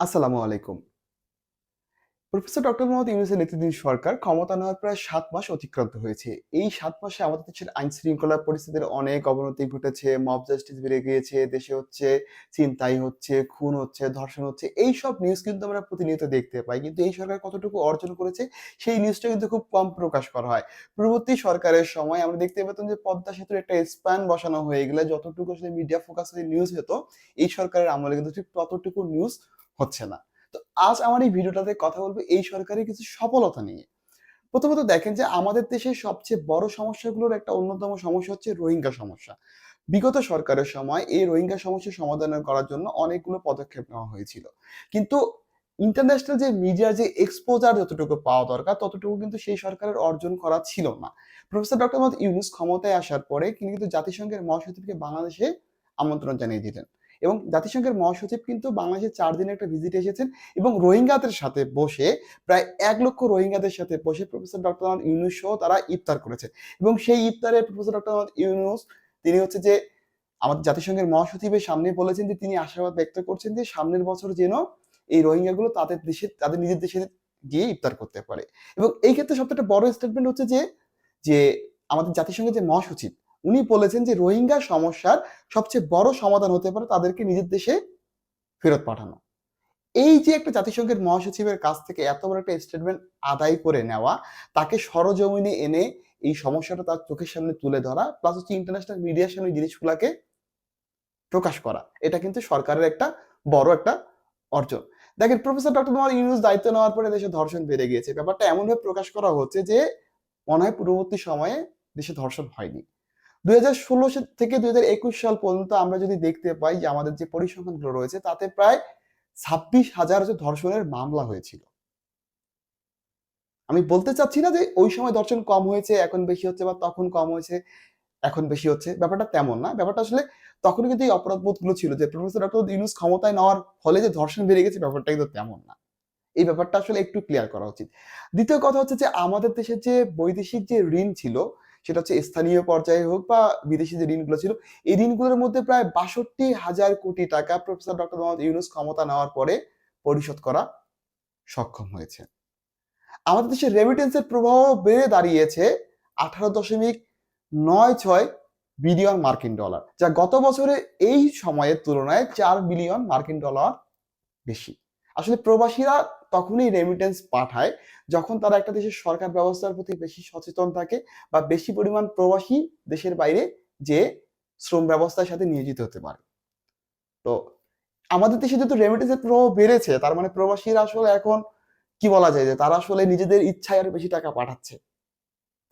আসসালামু আলাইকুম। Professor doctor Mohammad ইউনুসের নেতৃত্বাধীন সরকার ক্ষমতা নেওয়ার প্রায় সাত মাস অতিক্রান্ত হয়েছে। এই সাত মাসে আমাদের দেশের আইন শৃঙ্খলা পরিস্থিতির অনেক অবনতি ঘটেছে মব জাস্টিস বেড়ে গিয়েছে, দেশে হচ্ছে ছিনতাই হচ্ছে, খুন হচ্ছে, ধর্ষণ হচ্ছে এই সব নিউজ কিন্তু আমরা প্রতিনিয়ত দেখতে পাই। কিন্তু এই সরকার কতটুকু অর্জন করেছে, সেই নিউজটা কিন্তু খুব কম প্রকাশ করা হয়। পূর্ববর্তী সরকারের সময় আমরা দেখতে পেতাম যে পদ্মা সেতুর একটা স্প্যান বসানো হয়ে গেলে যতটুকু আসলে মিডিয়া ফোকাস হয়ে নিউজ হতো, এই সরকারের আমলে কিন্তু ঠিক ততটুকু নিউজ হচ্ছে না। তো আজ আমার এই ভিডিওটাতে কথা বলব এই সরকারের কিছু সফলতা নিয়ে। প্রথমত দেখেন যে আমাদের দেশের সবচেয়ে বড় সমস্যাগুলোর একটা অন্যতম সমস্যা হচ্ছে রোহিঙ্গা সমস্যা। বিগত সরকারের সময় এই রোহিঙ্গা সমস্যা সমাধান করার জন্য অনেকগুলো পদক্ষেপ নেওয়া হয়েছিল। কিন্তু ইন্টারন্যাশনাল যে মিডিয়ার যে এক্সপোজার যতটুকু পাওয়া দরকার, ততটুকু কিন্তু সেই সরকারের অর্জন করা ছিল না। প্রফেসর ডক্টর মোহাম্মদ ইউনুস ক্ষমতায় আসার পরে তিনি কিন্তু জাতিসংঘের মহাসচিবকে বাংলাদেশে আমন্ত্রণ জানিয়ে দিলেন। এবং জাতিসংঘের মহাসচিব কিন্তু বাংলাদেশে চার দিনের একটা ভিজিট এসেছেন এবং রোহিঙ্গাদের সাথে বসে প্রায় এক লক্ষ রোহিঙ্গাদের সাথে বসে প্রফেসর ডক্টর ইউনুস সহ তারা ইফতার করেছে এবং সেই ইফতারে প্রফেসর ডক্টর ইউনুস তিনি হচ্ছে যে আমাদের জাতিসংঘের মহাসচিবের সামনে বলেছেন যে তিনি আশাবাদ ব্যক্ত করছেন যে সামনের বছর যেন এই রোহিঙ্গাগুলো তাদের দেশে, তাদের নিজের দেশে গিয়ে ইফতার করতে পারে। এবং এই ক্ষেত্রে সবচেয়ে বড় স্টেটমেন্ট হচ্ছে যে যে আমাদের জাতিসংঘের যে মহাসচিব উনি বলেছেন যে রোহিঙ্গা সমস্যার সবচেয়ে বড় সমাধান হতে পারে তাদেরকে নিজের দেশে ফেরত পাঠানো। এই যে একটা জাতিসংঘের মহাসচিবের কাছ থেকে এত বড় একটা স্টেটমেন্ট আদায় করে নেওয়া, তাকে সরজমিনে এনে এই সমস্যাটা তার চোখের সামনে তুলে ধরা প্লাস হচ্ছে ইন্টারন্যাশনাল মিডিয়ার সামনে জিনিসগুলোকে প্রকাশ করা, এটা কিন্তু সরকারের একটা বড় একটা অর্জন। দেখেন প্রফেসর ডক্টর মোহাম্মদ ইউনুস দায়িত্ব নেওয়ার পরে দেশে ধর্ষণ বেড়ে গিয়েছে। ব্যাপারটা এমনভাবে প্রকাশ করা হচ্ছে যে মনে হয় পূর্ববর্তী সময়ে দেশে ধর্ষণ হয়নি। দুই হাজার ষোলো থেকে দুই হাজার একুশ সাল পর্যন্ত আমরা যদি দেখতে পাই যে আমাদের যে পরিসংখ্যানগুলো রয়েছে, তাতে প্রায় ছাব্বিশ হাজার হচ্ছে ধর্ষণের মামলা হয়েছিল। আমি বলতে চাচ্ছি না যে ওই সময় ধর্ষণ কম হয়েছে, এখন বেশি হচ্ছে বা তখন কম হয়েছে, এখন বেশি হচ্ছে। ব্যাপারটা তেমন না। ব্যাপারটা আসলে তখন কিন্তু এই অপরাধবোধগুলো ছিল যে প্রফেসর ডক্টর ইউনুস ক্ষমতায় নেওয়ার ফলে যে ধর্ষণ বেড়ে গেছে, ব্যাপারটা কিন্তু তেমন না। এই ব্যাপারটা আসলে একটু ক্লিয়ার করা উচিত। দ্বিতীয় কথা হচ্ছে যে আমাদের দেশের যে বৈদেশিক যে ঋণ ছিল সেটা হচ্ছে স্থানীয় পর্যায়ে হোক বা বিদেশি যে ঋণগুলো ছিল, এই ঋণগুলোর মধ্যে প্রায় বাষট্টি হাজার কোটি টাকা প্রফেসর ডক্টর মোহাম্মদ ইউনুস ক্ষমতা নেওয়ার পরে পরিশোধ করা সক্ষম হয়েছে। আমাদের দেশে রেমিটেন্সের প্রভাব বেড়ে দাঁড়িয়েছে আঠারো দশমিক নয় ছয় বিলিয়ন মার্কিন ডলার, যা গত বছরে এই সময়ের তুলনায় চার বিলিয়ন মার্কিন ডলার বেশি। আসলে প্রবাসীরা তখনই রেমিটেন্স পাঠায় যখন তারা একটা দেশের সরকার ব্যবস্থার প্রতি বেশি সচেতন থাকে বা বেশি পরিমাণ প্রবাসী দেশের বাইরে যে শ্রম ব্যবস্থার সাথে নিয়োজিত হতে পারে। তো আমাদের দেশে যেহেতু রেমিটেন্সের প্রভাব বেড়েছে, তার মানে প্রবাসীরা আসলে এখন কি বলা যায় যে তারা আসলে নিজেদের ইচ্ছায় আর বেশি টাকা পাঠাচ্ছে।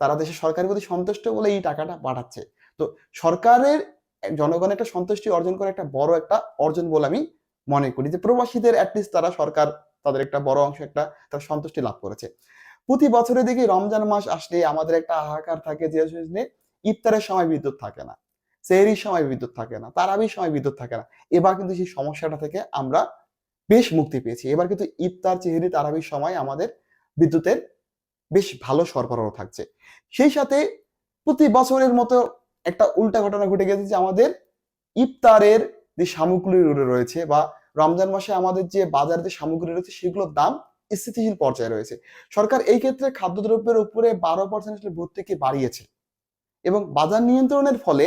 তারা দেশের সরকারের প্রতি সন্তুষ্ট বলে এই টাকাটা পাঠাচ্ছে। তো সরকারের জনগণের একটা সন্তুষ্টি অর্জন করে একটা বড় একটা অর্জন বলে আমি মনে করি যে প্রবাসীদের অ্যাটলিস্ট তারা সরকার তাদের একটা বড় অংশ একটা তার সন্তুষ্টি লাভ করেছে। প্রতি বছরে দেখি রমজান মাস আসলে আমাদের একটা হাহাকার থাকে যে ইফতারের সময় বিদ্যুৎ থাকে না, সেহরির সময় বিদ্যুৎ থাকে না, তারাবির সময় বিদ্যুৎ থাকে না। এবার কিন্তু সেই সমস্যাটা থেকে আমরা বেশ মুক্তি পেয়েছি। এবার কিন্তু ইফতার চেহারি তারাবির সময় আমাদের বিদ্যুতের বেশ ভালো সরবরাহ থাকছে। সেই সাথে প্রতি বছরের মতো একটা উল্টা ঘটনা ঘটে গেছে যে আমাদের ইফতারের যে সামগ্রীগুলো রয়েছে বা রমজান মাসে আমাদের যে বাজারে যে সামগ্রী রয়েছে সেগুলোর দাম স্থিতিশীল পর্যায়ে রয়েছে। সরকার এই ক্ষেত্রে খাদ্যদ্রব্যের উপরে বারো পার্সেন্ট ভর্তুকি বাড়িয়েছে এবং বাজার নিয়ন্ত্রণের ফলে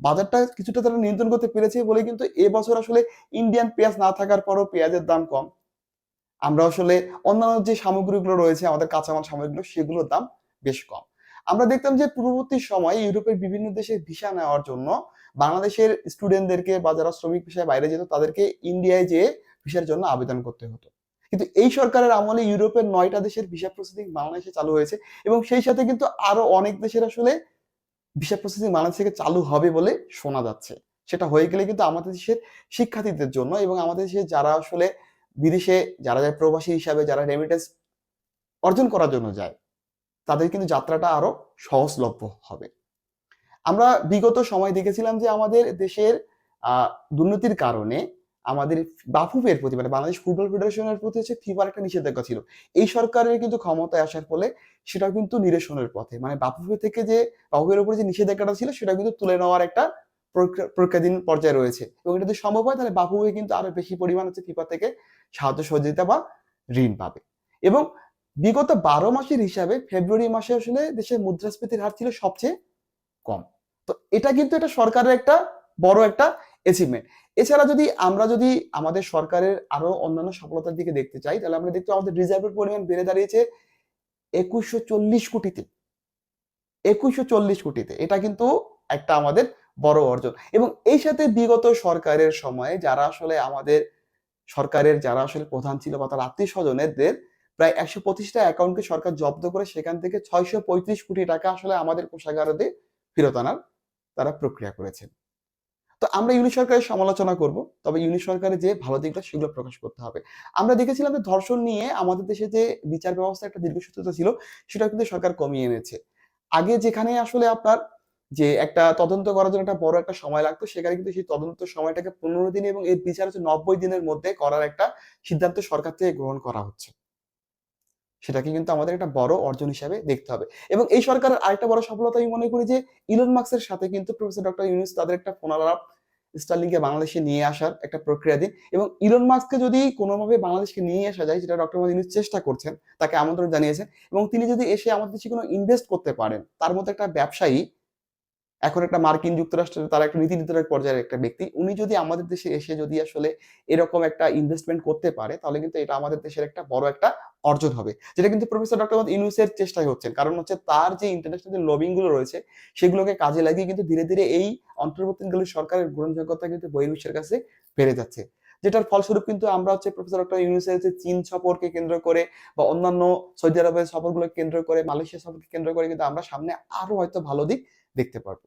বাজারটা কিছুটা তারা নিয়ন্ত্রণ করতে পেরেছে বলে কিন্তু এবছর আসলে ইন্ডিয়ান পেঁয়াজ না থাকার পরও পেঁয়াজের দাম কম। আমরা আসলে অন্যান্য যে সামগ্রীগুলো রয়েছে, আমাদের কাঁচামাল সামগ্রীগুলো সেগুলোর দাম বেশ কম। আমরা দেখতাম যে পূর্ববর্তী সময়ে ইউরোপের বিভিন্ন দেশে ভিসা নেওয়ার জন্য বাংলাদেশের স্টুডেন্টদেরকে বা যারা শ্রমিক ভিসায় বাইরে যেত, তাদেরকে ইন্ডিয়ায় যেয়ে ভিসার জন্য আবেদন করতে হতো। কিন্তু এই সরকারের আমলে ইউরোপের নয়টা দেশের ভিসা প্রসেসিং বাংলাদেশে চালু হয়েছে এবং সেই সাথে কিন্তু আরও অনেক দেশের আসলে ভিসা প্রসেসিং বাংলাদেশ থেকে চালু হবে বলে শোনা যাচ্ছে। সেটা হয়ে গেলে কিন্তু আমাদের দেশের শিক্ষার্থীদের জন্য এবং আমাদের দেশে যারা আসলে বিদেশে, যারা যায় প্রবাসী হিসাবে যারা রেমিটেন্স অর্জন করার জন্য যায় তাদের কিন্তু যাত্রাটা আরও সহজলভ্য হবে। আমরা বিগত সময় দেখেছিলাম যে আমাদের দেশের দুর্নীতির কারণে আমাদের বাফুফের প্রতি মানে বাংলাদেশ ফুটবল ফেডারেশনের প্রতি হচ্ছে ফিফার একটা নিষেধাজ্ঞা ছিল। এই সরকারের কিন্তু ক্ষমতায় আসার ফলে সেটা কিন্তু নিরসনের পথে। মানে বাফুফে থেকে যে, বাফুফের উপরে যে নিষেধাজ্ঞাটা ছিল সেটা কিন্তু তুলে নেওয়ার একটা প্রক্রিয়া- প্রক্রিয়াধীন পর্যায়ে রয়েছে। এবং এটা যদি সম্ভব হয় তাহলে বাফুফে কিন্তু আরও বেশি পরিমাণ হচ্ছে ফিফা থেকে সাহায্য সহযোগিতা বা ঋণ পাবে। এবং বিগত বারো মাসের হিসাবে ফেব্রুয়ারি মাসে আসলে দেশের মুদ্রাস্ফীতির হার ছিল সবচেয়ে কম। তো এটা কিন্তু এটা সরকারের একটা বড় একটা অ্যাচিভমেন্ট এছাড়া যদি আমরা যদি আমাদের সরকারের আরও অন্যান্য সফলতার দিকে দেখতে চাই, তাহলে আমরা দেখতে আমাদের রিজার্ভের পরিমাণ বেড়ে দাঁড়িয়েছে একুশশো চল্লিশ কোটিতে। একুশশো চল্লিশ কোটিতে। এটা কিন্তু একটা আমাদের বড় অর্জন। এবং এই সাথে বিগত সরকারের সময়ে যারা আসলে আমাদের সরকারের যারা আসলে প্রধান ছিল বা তার আত্মীয় স্বজনেরদের প্রায় একশো পঁচিশটা অ্যাকাউন্টকে সরকার জব্দ করে সেখান থেকে ছয়শো পঁয়ত্রিশ কোটি টাকা আসলে আমাদের কোষাগারতে ফেরত আনার তারা প্রক্রিয়া করেছেন। তো আমরা ইউনি সরকারের সমালোচনা করব, তবে ইউনি সরকারের যে ভালো দিকটা সেগুলো প্রকাশ করতে হবে। আমরা দেখেছিলাম যে ধর্ষণ নিয়ে আমাদের দেশে যে বিচার ব্যবস্থা একটা দীর্ঘসূত্রতা ছিল সেটা কিন্তু সরকার কমিয়ে এনেছে। আগে যেখানে আসলে আপনার যে একটা তদন্ত করার জন্য একটা বড় একটা সময় লাগতো, সেখানে কিন্তু সেই তদন্ত সময়টাকে পনেরো দিন এবং এর বিচার হচ্ছে নব্বই দিনের মধ্যে করার একটা সিদ্ধান্ত সরকার থেকে গ্রহণ করা হচ্ছে। সেটাকে কিন্তু আমাদের একটা বড় অর্জন হিসাবে দেখতে হবে। এবং এই সরকারের আরেকটা বড় সফলতা আমি মনে করি যে ইলন মার্কসের সাথে কিন্তু প্রফেসর ডক্টর ইউনুস তাদের একটা ফোন আলাপ স্টার্লিংকে বাংলাদেশে নিয়ে আসার একটা প্রক্রিয়া দিন। এবং ইলন মার্কসকে যদি কোনোভাবে বাংলাদেশকে নিয়ে আসা যায়, যেটা ডক্টর মোদী চেষ্টা করছেন, তাকে আমন্ত্রণ জানিয়েছেন, এবং তিনি যদি এসে আমাদের দেশে কোনো ইনভেস্ট করতে পারেন, তার মধ্যে একটা ব্যবসায়ী এখন একটা মার্কিন যুক্তরাষ্ট্রের, তার একটা নীতি নির্ধারক পর্যায়ের একটা ব্যক্তি, উনি যদি আমাদের দেশে এসে যদি আসলে এরকম একটা ইনভেস্টমেন্ট করতে পারে, তাহলে কিন্তু এটা আমাদের দেশের একটা বড় একটা অর্জন হবে। যেটা কিন্তু প্রফেসর ডক্টর মোহাম্মদ ইউনুসের চেষ্টায় হচ্ছে কারণ হচ্ছে তার যে ইন্টারন্যাশনাল লবিংগুলো রয়েছে, সেগুলোকে কাজে লাগিয়ে কিন্তু ধীরে ধীরে এই অন্তর্বর্তীকালীন সরকারের গ্রহণযোগ্যতা কিন্তু বহির্বিশ্বের কাছে বেড়ে যাচ্ছে। যেটার ফলস্বরূপ কিন্তু আমরা হচ্ছে প্রফেসর ডক্টর ইউনুসের যে চীন সফরকে কেন্দ্র করে বা অন্যান্য সৌদি আরবের সফরগুলোকে কেন্দ্র করে, মালয়েশিয়া সফরকে কেন্দ্র করে কিন্তু আমরা সামনে আরও হয়তো ভালো দিক দেখতে পারব।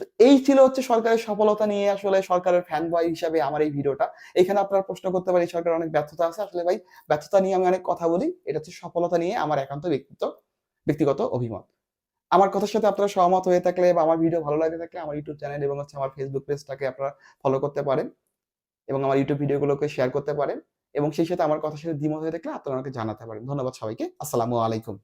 তো এই ছিল হচ্ছে সরকারের সফলতা নিয়ে আসলে সরকারের ফ্যান বয় হিসাবে আমার এই ভিডিওটা। এখানে আপনারা প্রশ্ন করতে পারেন সরকারের অনেক ব্যর্থতা আছে। আসলে ভাই, ব্যর্থতা নিয়ে আমি অনেক কথা বলি। এটা হচ্ছে সফলতা নিয়ে আমার একান্ত ব্যক্তিত্ব, ব্যক্তিগত অভিমত। আমার কথার সাথে আপনারা সহমত হয়ে থাকলে বা আমার ভিডিও ভালো লাগে থাকলে আমার ইউটিউব চ্যানেল এবং হচ্ছে আমার ফেসবুক পেজটাকে আপনারা ফলো করতে পারেন এবং আমার ইউটিউব ভিডিওগুলোকে শেয়ার করতে পারেন এবং সেই সাথে আমার কথার সাথে দ্বিমত হয়ে থাকলে আপনারা আমাকে জানাতে পারেন। ধন্যবাদ সবাইকে। আসসালামু আলাইকুম।